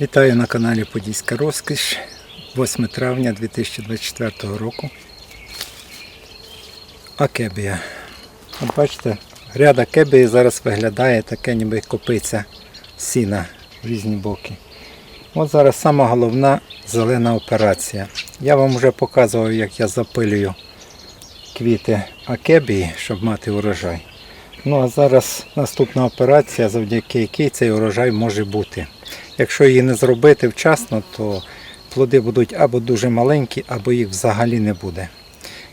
Вітаю на каналі Подільська Розкіш 8 травня 2024 року. Акебія. От бачите, гряда акебії зараз виглядає таке, ніби копиця сіна в різні боки. От зараз сама головна зелена операція. Я вам вже показував, як я запилюю квіти акебії, щоб мати урожай. Ну а зараз наступна операція, завдяки якій цей урожай може бути. Якщо її не зробити вчасно, то плоди будуть або дуже маленькі, або їх взагалі не буде.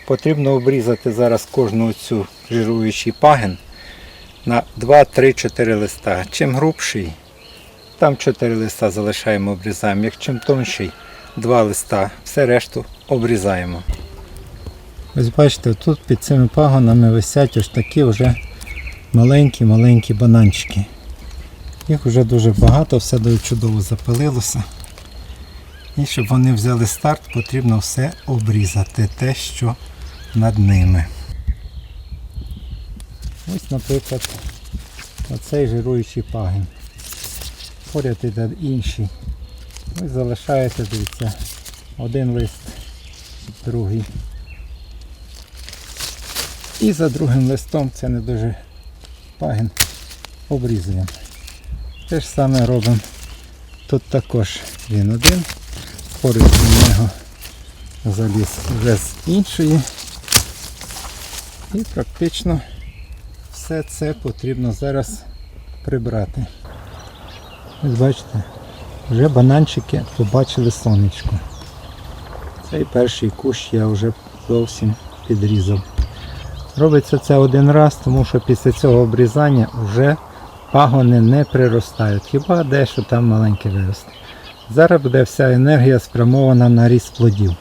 Потрібно обрізати зараз кожну цю жируючий пагін на 2, 3, 4 листа. Чим грубший, там 4 листа залишаємо, обрізаємо. Як чим тонший, 2 листа, все решту обрізаємо. Ось бачите, тут під цими пагонами висять ось такі вже маленькі-маленькі бананчики. Їх вже дуже багато, все чудово запалилося. І щоб вони взяли старт, потрібно все обрізати, те, що над ними. Ось, наприклад, оцей жируючий пагін. Поряд іде інший. Ви залишаєте, дивіться, один лист, другий. І за другим листом це не дуже пагін обрізуємо. Те ж саме робимо. Тут також він один. Поруч до нього заліз вже з іншої. І практично все це потрібно зараз прибрати. Ось бачите, вже бананчики побачили сонечко. Цей перший кущ я вже зовсім підрізав. Робиться це один раз, тому що після цього обрізання вже пагони не приростають. Хіба дещо там маленьке виросте. Зараз буде вся енергія спрямована на ріст плодів.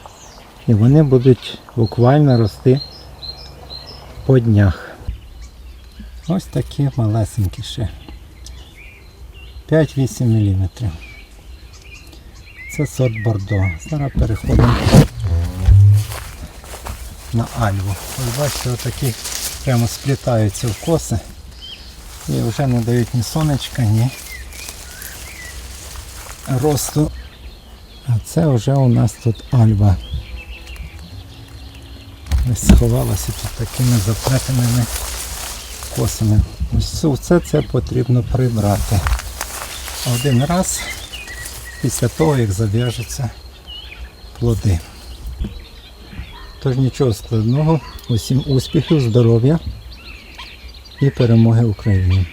І вони будуть буквально рости по днях. Ось такі малесенькі ще. 5-8 мм. Це сорт Бордо. Зараз переходимо на альву. Ось бачите, отакі прямо сплітаються в коси і вже не дають ні сонечка, ні росту. А це вже у нас тут альва. Ось сховалася тут такими заплетеними косами. Ось все це потрібно прибрати. Один раз після того, як зав'яжуться плоди. Тож нічого складного, усім успіхів, здоров'я і перемоги Україні.